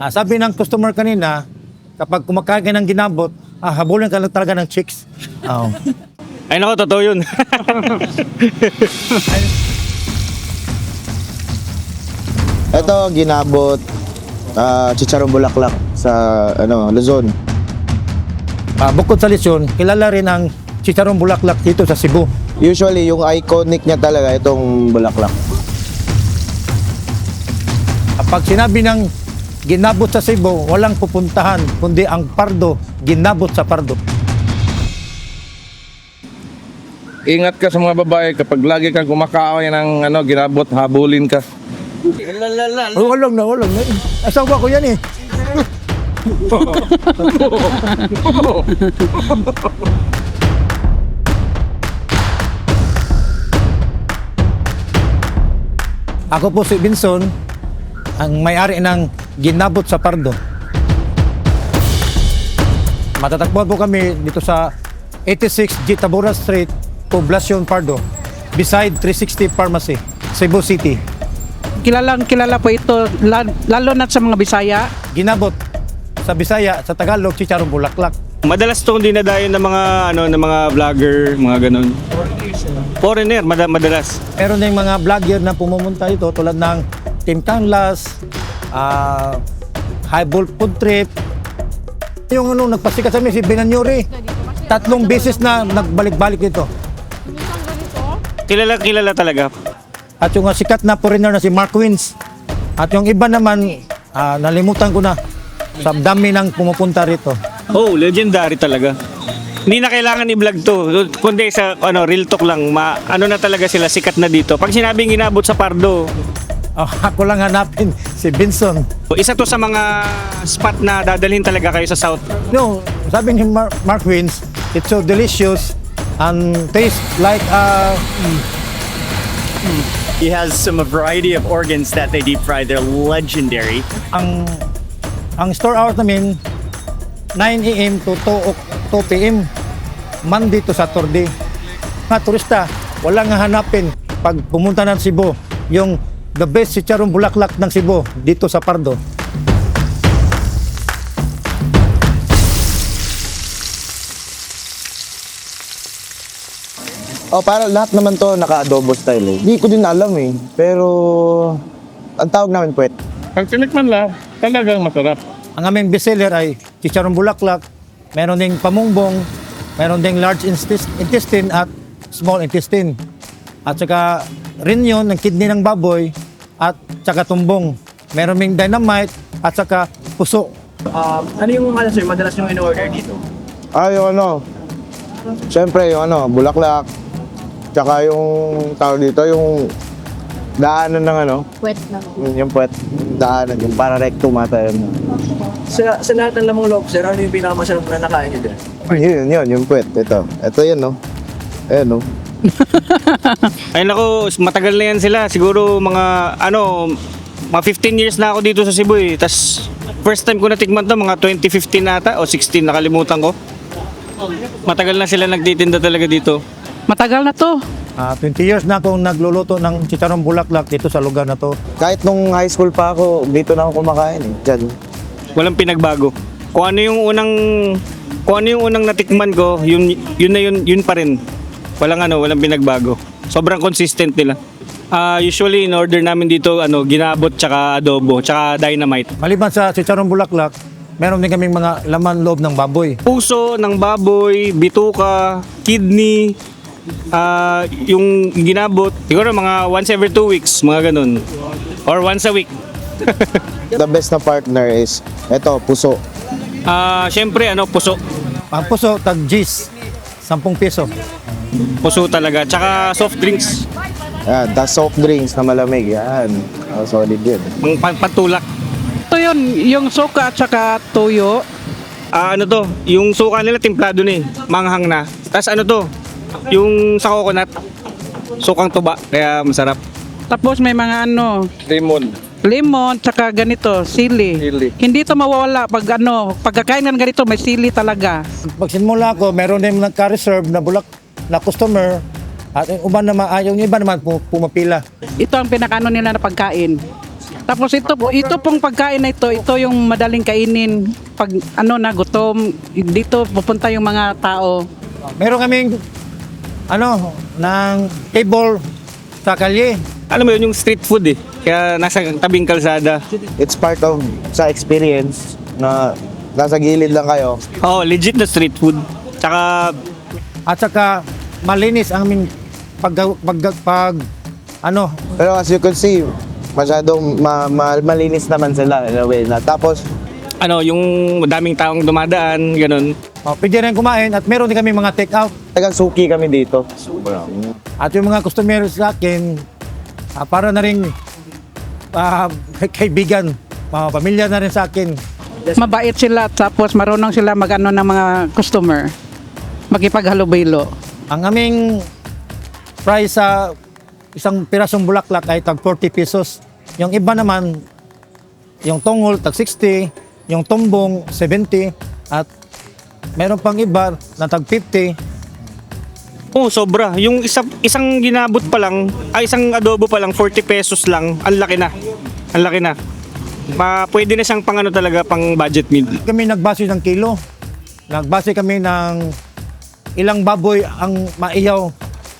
Ah, sabi ng customer kanina, kapag kumakain ka ng ginabot, ah, habulin ka lang talaga ng chicks. Oo. Ay nako, totoo yun. Ito, ginabot, ah, chicharong bulaklak sa ano, Luzon. Ah, bukod sa lesyon, kilala rin ang chicharong bulaklak dito sa Cebu. Usually, yung iconic niya talaga itong bulaklak. Kapag sinabi ng ginabot sa Cebu, walang pupuntahan, kundi ang pardo, ginabot sa pardo. Ingat ka sa mga babae kapag lagi kang kumakaaway ng ano, ginabot, habulin ka. Oh, walang na, walang na. Asawa ko yan eh. Ako po si Binson, ang may-ari ng Ginabot sa Pardo. Matatagpuan po kami dito sa 86 G. Tabora Street, Poblacion Pardo, beside 360 Pharmacy, Cebu City. Kilalang kilala po ito la- lalo na sa mga Bisaya. Ginabot sa Bisaya, sa Tagalog, Chicharong Bulaklak. Madalas tong dinadayon ng mga ano ng mga vlogger, mga ganun. Foreigner, mad- madalas. Meron ding mga vlogger na pumumunta dito tulad ng Team Kanglas, ah Highball Food Trip. Yung ano, nagpasikat sa amin si Benanyuri. Tatlong beses na nagbalik-balik dito. Kilala kilala talaga. At yung sikat na foreigner na si Mark Wins. At yung iba naman, ah, nalimutan ko na. Sa dami ng pumupunta rito. Oh, legendary talaga. Hindi na kailangan i-vlog to. Kundi sa ano, real talk lang. Ma, ano na talaga sila, sikat na dito. Pag sinabing inabot sa Pardo, Ah, ako lang hanapin si Benson. isa to sa mga spot na dadalhin talaga kayo sa South. No, sabi ni Mar- Mark Wins, it's so delicious and taste like uh, He has some a variety of organs that they deep fry. They're legendary. ang ang store hours namin 9 a.m. to 2, o- 2 p.m. Monday to Saturday. Mga turista, wala nga hanapin pag pumunta ng Cebu, yung the best si Charong Bulaklak ng Cebu dito sa Pardo. Oh, para lahat naman to naka-adobo style eh. Hindi ko din alam eh. Pero, ang tawag namin puwet. Pag tinikman lang, talagang masarap. Ang aming bestseller ay Chicharong Bulaklak, meron ding pamungbong, meron ding large intestine at small intestine. At saka rin yun, ng kidney ng baboy at saka tumbong. Meron ding dynamite at saka puso. Um, ano yung ano sir, madalas yung in-order dito? Ah, yung ano, syempre yung ano, bulaklak. Tsaka yung tawag dito, yung daanan ng ano, Wet na. yung puwet, daanan, yung para rectum ata yun. Sa, sa lahat ng lamang loob sir, ano yung pinakamasarap na nakain nyo din? Yun, yun, yung puwet. Ito. Ito yun, no? Ayan, no? Ay nako, matagal na yan sila. Siguro mga ano, mga 15 years na ako dito sa Cebu eh. Tas first time ko natikman to mga 2015 nata o 16 nakalimutan ko. Matagal na sila nagtitinda talaga dito. Matagal na to. Ah, 20 years na akong nagluluto ng chicharong bulaklak dito sa lugar na to. Kahit nung high school pa ako, dito na ako kumakain eh. Diyan. Walang pinagbago. Kung ano yung unang kung ano yung unang natikman ko, yun yun na yun yun pa rin. Walang ano, walang pinagbago. Sobrang consistent nila. Ah, usually in order namin dito ano, ginabot tsaka adobo, tsaka dynamite. Maliban sa chicharong bulaklak, meron din kaming mga laman loob ng baboy. puso ng baboy, bituka, kidney, ah yung ginabot, siguro mga once every two weeks, mga ganun. Or once a week. The best na partner is, ito, puso. Ah, syempre ano, puso. Ang puso, tag G's, 10 piso. Puso talaga. Tsaka soft drinks, Ayan, tas soft drinks na malamig. Yan. Oh, solid yun. pang pang- pantulak. Ito yun, yung suka at saka tuyo. Ah, ano to, yung suka nila timplado na eh, manghang na. Tapos ano to, yung sa coconut, sukang tuba, kaya masarap. Tapos may mga ano, Lemon. lemon, tsaka ganito, sili. Sili. Hindi to mawawala pag ano, pagkakain ng ganito, may sili talaga. Pag sinmula ko, meron din nagka-reserve na bulak na customer at yung iba naman, ay, yung iba naman pu- pumapila. Ito ang pinakano nila na pagkain. Tapos ito po, ito pong pagkain na ito, ito yung madaling kainin pag ano na gutom. Dito pupunta yung mga tao. Meron kaming ano, ng table sa kalye. Alam mo yun, yung street food eh. Kaya nasa tabing kalsada. It's part of sa experience na nasa gilid lang kayo. Oo, legit na street food. Tsaka, At saka malinis ang aming pag, pag, pag ano, Pero as you can see, masyadong ma- ma- malinis naman sila in a way na. Tapos, ano, yung daming taong dumadaan, ganun. oh, pwede rin kumain at meron din kami mga take out. tagang suki kami dito. At yung mga customer sa akin, ah, para na rin ah, kaibigan, mga pamilya na rin sa akin. Mabait sila tapos marunong sila magano ng mga customer. Makipaghalubilo. Ang aming price sa isang pirasong bulaklak ay tag 40 pesos. Yung iba naman, yung tungol tag 60, yung tumbong 70, at meron pang iba na tag 50. Oo, sobra. Yung isa, isang ginabot pa lang, ay isang adobo pa lang, 40 pesos lang. Ang laki na. Ang laki na. Ma, pwede na siyang pang ano talaga, pang budget meal. Kami nagbase ng kilo. Nagbase kami ng ilang baboy ang maiyaw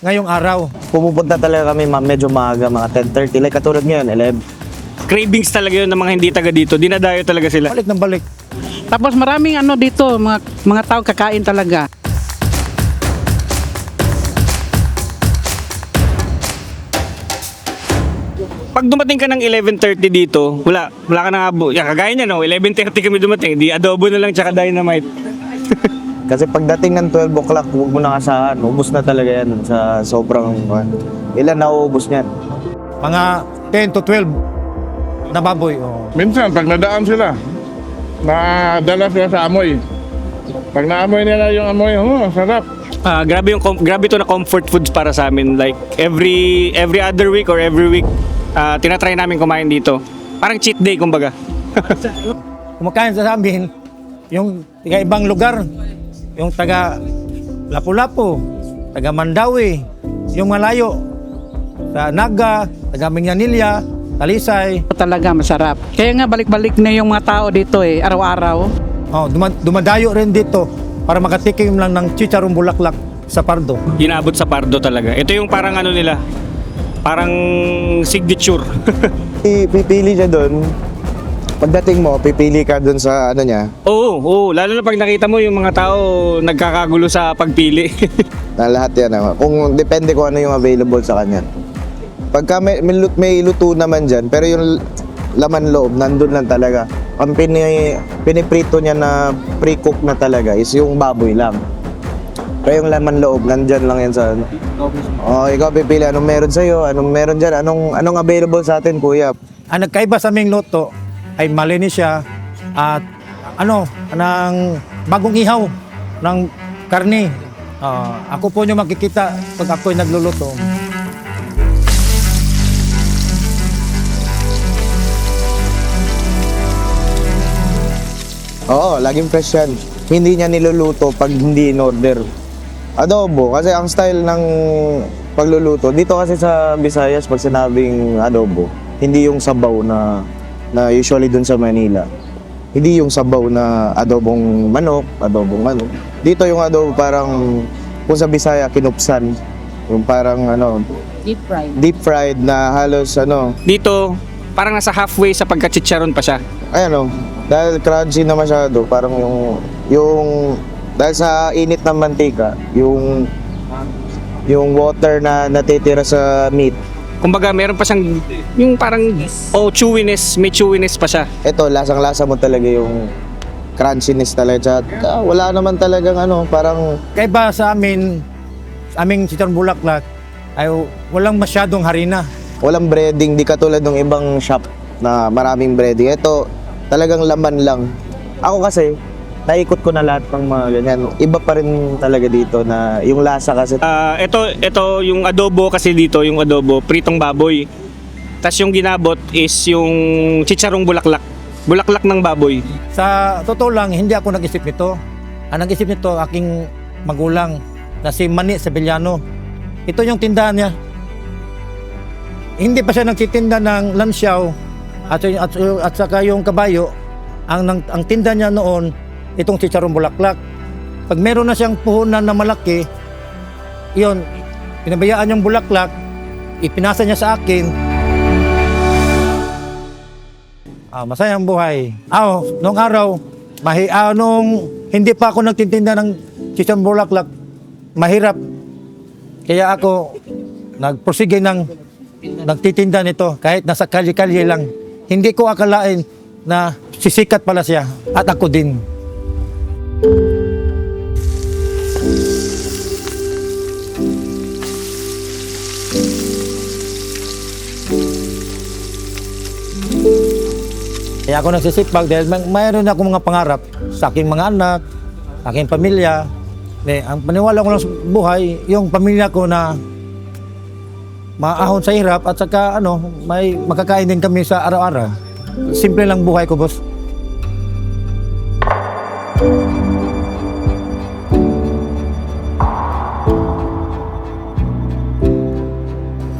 ngayong araw. Pumupunta talaga kami ma- medyo maaga, mga 10.30. Like katulad ngayon, 11. Cravings talaga yun ng mga hindi taga dito. Dinadayo talaga sila. Balik ng balik. Tapos maraming ano dito, mga mga tao kakain talaga. Pag dumating ka ng 11.30 dito, wala, wala ka nang abo. Yan, kagaya niya, no? 11.30 kami dumating. Di adobo na lang tsaka dynamite. Kasi pagdating ng 12 o'clock, huwag mo na kasahan. Ubus na talaga yan sa sobrang... uh, ilan na uubos niyan? Mga 10 to 12 na baboy. Oh. Minsan, pag nadaan sila, nadala sila sa amoy. Pag naamoy nila yung amoy, oh, sarap. Ah, grabe yung com- grabe to na comfort foods para sa amin. Like every every other week or every week, ah, tinatry namin kumain dito. Parang cheat day kumbaga. kumakain sa amin yung taga ibang lugar, yung taga Lapu-Lapu, taga Mandawi, yung malayo, sa Naga, taga Minyanilla, Talisay, Talaga masarap. Kaya nga balik-balik na yung mga tao dito eh, araw-araw. oh, duma- dumadayo rin dito para makatikim lang ng chicharong bulaklak sa Pardo. Inabot sa pardo talaga. Ito yung parang ano nila, parang signature. Pipili siya doon. Pagdating mo, pipili ka doon sa ano niya, oo, oo, lalo na pag nakita mo yung mga tao nagkakagulo sa pagpili. na lahat yan. ah. Kung depende kung ano yung available sa kanya. Pagka may, may, lut- may luto naman dyan, pero yung laman loob, nandun lang talaga. Ang pini, piniprito niya na pre-cook na talaga is yung baboy lang. Pero yung laman loob, nandyan lang yan sa ano. Oh, ikaw pipili anong meron sa'yo, anong meron dyan, anong, anong available sa atin, kuya. Ang nagkaiba sa aming loto ay malinis siya at ano, ng bagong ihaw ng karne. Ah, ako po yung makikita pag ako'y nagluluto. Oo, laging fresh yan. Hindi niya niluluto pag hindi in order. Adobo, kasi ang style ng pagluluto, dito kasi sa Visayas, pag sinabing adobo, hindi yung sabaw na, na usually dun sa Manila. Hindi yung sabaw na adobong manok, adobong ano. Dito yung adobo parang, kung sa Bisaya, kinupsan. Yung parang ano, Deep fried. deep fried na halos ano, dito, parang nasa halfway sa pagkachicharon pa siya. ayan o, dahil crunchy na masyado, parang yung, yung, dahil sa init ng mantika, yung, yung water na natitira sa meat, Kumbaga, meron pa siyang yung parang oh chewiness, may chewiness pa siya. ito, lasang-lasa mo talaga yung crunchiness talaga. At ah, wala naman talagang ano, parang, Kaiba sa amin, sa aming chicharong bulaklak ay walang masyadong harina. walang breading, di katulad ng ibang shop na maraming breading. Ito, talagang laman lang. Ako kasi, naikot ko na lahat ng mga ganyan. Iba pa rin talaga dito na yung lasa kasi Ah, ito ito yung adobo kasi dito, yung adobo, pritong baboy. Tapos yung ginabot is yung chicharong bulaklak. Bulaklak ng baboy. Sa totoo lang, hindi ako nag-isip nito. Ang nag-isip nito, aking magulang na si Mani Sevillano. Ito yung tindahan niya. Hindi pa siya nagtitinda ng lansiyaw At, at, at saka yung kabayo, ang, ang, ang tinda niya noon, itong chicharong bulaklak. Pag meron na siyang puhunan na malaki, yun, pinabayaan yung bulaklak, ipinasa niya sa akin. Ah, masayang buhay. Ah, nung araw, mahi, ah, nung hindi pa ako nagtitinda ng chicharong bulaklak, mahirap. Kaya ako nagprosige ng nagtitinda nito kahit nasa kalye-kalye lang. Hindi ko akalain na sisikat pala siya at ako din. Kaya ako nagsisipag dahil may, mayroon akong mga pangarap sa aking mga anak, sa aking pamilya. Eh, ang paniwala ko lang sa buhay, yung pamilya ko na maahon sa hirap at saka ano, may makakain din kami sa araw-araw. Simple lang buhay ko, boss.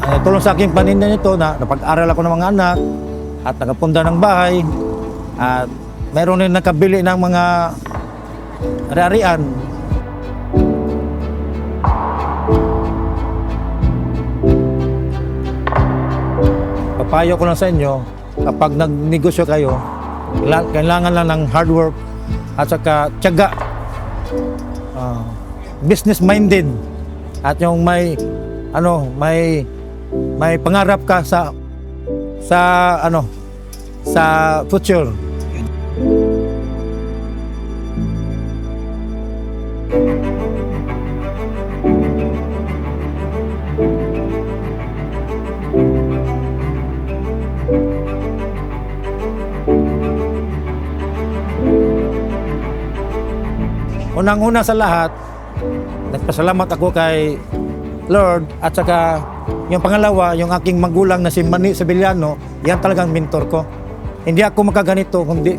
Ay, tulong sa aking paninda nito na napag-aral ako ng mga anak at nakapunta ng bahay at meron din nakabili ng mga ari-arian papayo ko lang sa inyo, kapag nagnegosyo kayo, kailangan, lang ng hard work at saka tiyaga. Ah, business minded at yung may ano, may may pangarap ka sa sa ano sa future. Unang-una sa lahat, nagpasalamat ako kay Lord at saka yung pangalawa, yung aking magulang na si Manny Sabillano, yan talagang mentor ko. Hindi ako makaganito kundi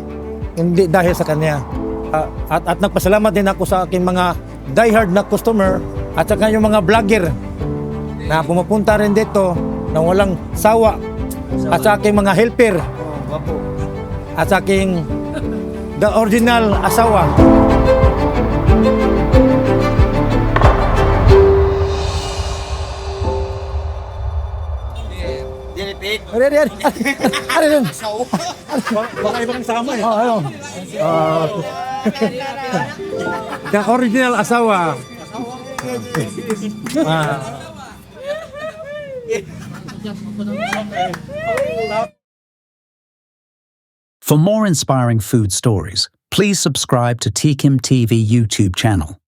hindi dahil sa kanya. Ah, at, at nagpasalamat din ako sa aking mga diehard na customer at saka yung mga vlogger na pumupunta rin dito na walang sawa at sa aking mga helper at sa aking the original asawa. Ari, ari, ari. Ari, ari. Baka ibang sama eh. Oh, ano. Ah. the original asawa. Ah. For more inspiring food stories, please subscribe to Teakim TV YouTube channel.